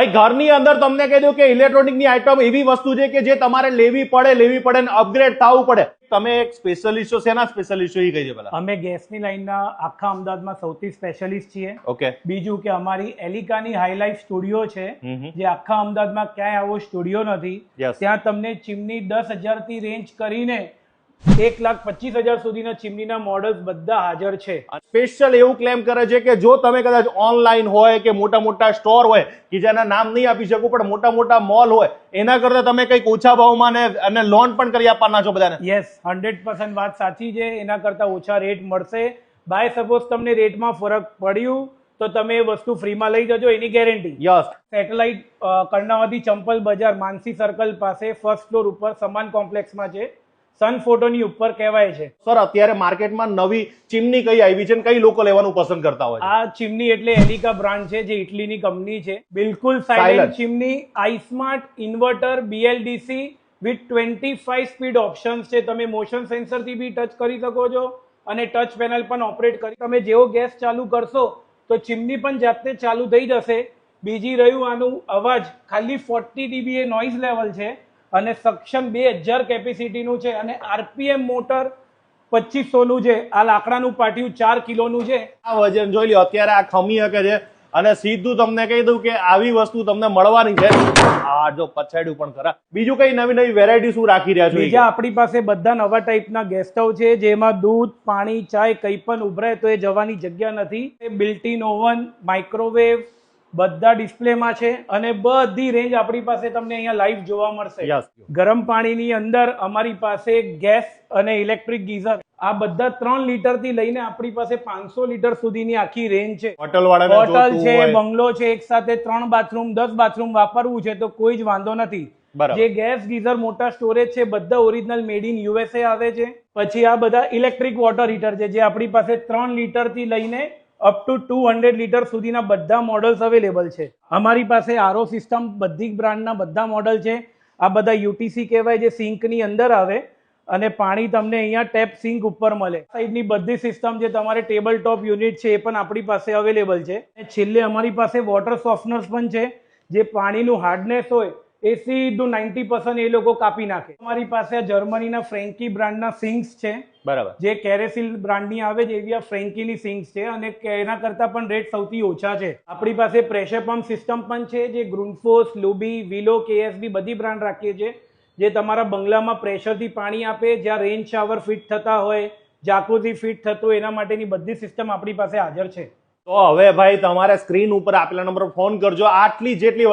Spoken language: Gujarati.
ભાઈ ઘરની અંદર તમને કહી દઉં કે ઇલેક્ટ્રોનિકની આઇટમ એવી વસ્તુ છે કે જે તમારે લેવી પડે લેવી પડે ને અપગ્રેડ થવું પડે. તમે એક સ્પેશિયલિસ્ટ છો શેના સ્પેશિયલિસ્ટ છો એ કહી દે પેલા અમે ગેસની લાઈનના આખા અમદાવાદમાં સૌથી સ્પેશિયલિસ્ટ છીએ. ઓકે. બીજું કે અમારી એલિકાની હાઈલાઈફ સ્ટુડિયો છે. જે આખા અમદાવાદમાં ક્યાંય આવો સ્ટુડિયો નથી. ત્યાં તમને ચીમની દસ હજારથી રેન્જ કરીને એક લાખ પચીસ હજાર સુધીના ચીમનીના મોડલ્સ બધા હાજર છે. સ્પેશિયલ એવું ક્લેમ કરે છે કે જો તમે કદાચ ઓનલાઈન હોય કે મોટા મોટા સ્ટોર હોય કે જેના નામ નહીં આપી શકું પણ મોટા મોટા મોલ હોય એના કરતા તમે કંઈક ઓછા ભાવમાં ને અને લોન પણ કરી આપવાના છો બધાને? યસ હંડ્રેડ પર્સન્ટ વાત સાચી છે. એના કરતાં ઓછા રેટ મળશે. બાય સપોઝ તમને રેટમાં ફરક પડ્યું તો તમે એ વસ્તુ ફ્રીમાં લઈ જજો એની guarantee yes satellite Karnavati Champal Bazaar Mansi circle પાસે ફર્સ્ટ ફ્લોર ઉપર સમાન કોમ્પ્લેક્સમાં છે. સન ફોટોની ઉપર કહેવાય છે. સર અત્યારે માર્કેટમાં નવી ચીમની કઈ આવી છે કઈ લોકો લેવાનું પસંદ કરતા હોય આ ચીમની એટલે એલિકા બ્રાન્ડ છે જે ઇટલીની કંપની છે. બિલકુલ. Silent chimney I smart inverter BLDC with twenty five speed options છે. તમે મોશન સેન્સરથી બી ટચ કરી શકો છો અને ટચ પેનલ પણ ઓપરેટ કરી. તમે જેવો ગેસ ચાલુ કરશો તો ચીમની પણ જાતે ચાલુ થઈ જશે. બીજી રહ્યું આનું અવાજ. ખાલી ફોર્ટી ડીબી એ નોઇઝ લેવલ છે. અને સક્ષમ બે હજાર કેપેસિટીનું છે અને આરપીએમ મોટર પચીસોનું છે. આ લાકડાનું પાટિયું ચાર કિલોનું છે. આ વજન જોઈ લ્યો અત્યારે આ ખમી શકે છે. અને સીધું તમને કહી દઉં કે આવી વસ્તુ તમને મળવાની છે. આ જો પછાડ્યું પણ ખરા. બીજું કઈ નવી નવી વેરાયટી શું રાખી રહ્યા છો બીજા આપણી પાસે બધા નવા ટાઈપના ગેસ્ટ હાઉસ છે જેમાં દૂધ પાણી ચાય કંઈ પણ ઉભરાય તો એ જવાની જગ્યા નથી. બિલ્ટ-ઇન ઓવન માઇક્રોવેવ બધા ડિસ્પ્લેમાં છે અને બધી રેન્જ આપણી પાસે તમને અહીંયા લાઈવ જોવા મળશે. ગરમ પાણીની અંદર અમારી પાસે ગેસ અને ઇલેક્ટ્રિક ગીઝર. આ બધા ત્રણ લીટરથી લઈને આપણી પાસે પાંચસો લીટર સુધીની આખી રેન્જ છે. હોટલ છે બંગલો છે એક સાથે ત્રણ બાથરૂમ દસ બાથરૂમ વાપરવું છે તો કોઈ જ વાંધો નથી. જે ગેસ ગીઝર મોટા સ્ટોરેજ છે બધા ઓરિજિનલ મેડ ઇન યુએસએ આવે છે. પછી આ બધા ઇલેક્ટ્રિક વોટર હીટર છે જે આપણી પાસે ત્રણ લીટરથી લઈને up to two hundred litre સુધીના બધા મોડલ્સ અવેલેબલ છે. અમારી પાસે આરઓ સિસ્ટમ બધી બ્રાન્ડના બધા મોડલ છે. આ બધા યુટીસી કહેવાય, જે સિંકની અંદર આવે અને પાણી તમને અહીંયા ટેપ સિંક ઉપર મળે. સાઈડની બધી સિસ્ટમ જે તમારે ટેબલ ટોપ યુનિટ છે, એ પણ આપણી પાસે અવેલેબલ છે. અને છેલ્લે અમારી પાસે વોટર સોફ્ટનર્સ પણ છે, જે પાણીનું હાર્ડનેસ હોય એ ટુ નાઇન્ટી પર્સન્ટ એ લોકો કાપી નાખે. અમારી પાસે જર્મનીના ફ્રેન્કી બ્રાન્ડના સિંક્સ છે. બરાબર. જે કેરેસિલ બ્રાન્ડની આવે છે એવી આ ફ્રેન્કીની સિંક્સ છે અને એના કરતાં પણ રેટ સૌથી ઓછા છે. આપણી પાસે પ્રેશર પંપ સિસ્ટમ પણ છે જે ગ્રુનફોસ લુબી વિલો કેએસબી બધી બ્રાન્ડ રાખીએ છીએ જે તમારા બંગલામાં પ્રેશરથી પાણી આપે જ્યાં રેન શાવર ફિટ થતા હોય જાકુઝી ફિટ થતું હોય એના માટેની બધી સિસ્ટમ આપણી પાસે હાજર છે. તો હવે ભાઈ તમારે સ્ક્રીન ઉપર આપેલા નંબર ફોન કરજો. આટલી જેટલી